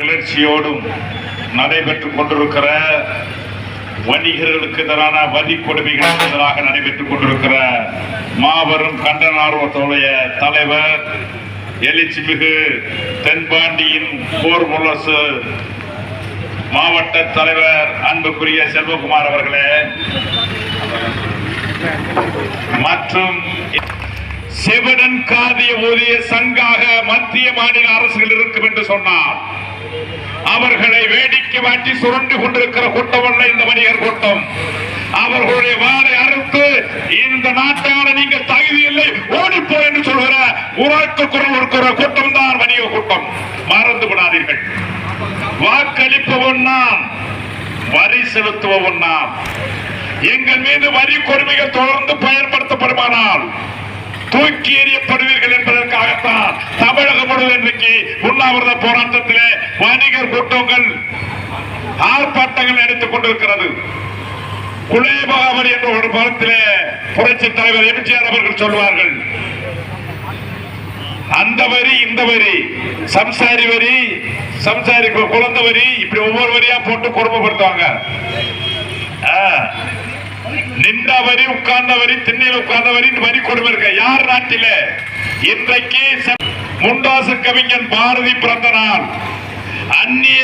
கிளர்ச்சியோடும் நடைபெற்றுக் கொண்டிருக்கிற வணிகர்களுக்கு எதிரான வரி கொடுமைகளுக்கு எதிராக நடைபெற்றுக் கொண்டிருக்கிற மாபெரும் கண்டனார்வத்துடைய தலைவர் எழுச்சிமிகு தென்பாண்டியின் போர் முரசு மாவட்ட தலைவர் அன்புக்குரிய செல்வகுமார் அவர்களே மற்றும் செவிடன் காதிய ஊதிய சங்காக மத்திய மாநில அரசுகள் இருக்கும் என்று சொன்னார். அவர்களை வேடிக்கை மாற்றி சுரண்டு கொண்டிருக்கிற கூட்டம் அல்ல இந்த வணிகர் கூட்டம். அவர்களுடைய வாழை அறுத்து இந்த நாட்டான நீங்க தகுதி இல்லை ஓடிப்போ என்று சொல்கிற உறக்க குரல் இருக்கிற கூட்டம் தான் வணிக கூட்டம். மறந்து விடாதீர்கள். வாக்களிப்பவன் நாம் வரி செலுத்துவ நாம். எங்கள் மீது வரி கொடுமைகள் தொடர்ந்து பயன்படுத்தப்படுமானால் தூக்கி எறியப்படுவீர்கள் என்பதற்காகத்தான் தமிழக முழுவதும் இன்றைக்கு உண்ணாவிரத போராட்டத்திலே வணிகர் கூட்டங்கள் ஆர்ப்பாட்டங்கள் நடத்திக் கொண்டிருக்கிறது குலேபகாவரி என்ற ஒரு படத்திலே புரட்சி தலைவர் எம்ஜிஆர் அவர்கள் சொல்வார்கள் அந்த வரி இந்த வரி சம்சாரி வரி சம்சாரி கு- குழந்தை வரி இப்படி ஒவ்வொரு வரியா போட்டு கொடுமைப்படுத்துவாங்க ஆ. வரி உட்கார்ந்த வரி திண்ணையில் உட்கார்ந்த வரி வரி கொடுமை இருக்க? யார் நாட்டில? இன்றைக்கு முண்டாசு கவிஞன் பாரதி பிறந்த நாள். அந்நிய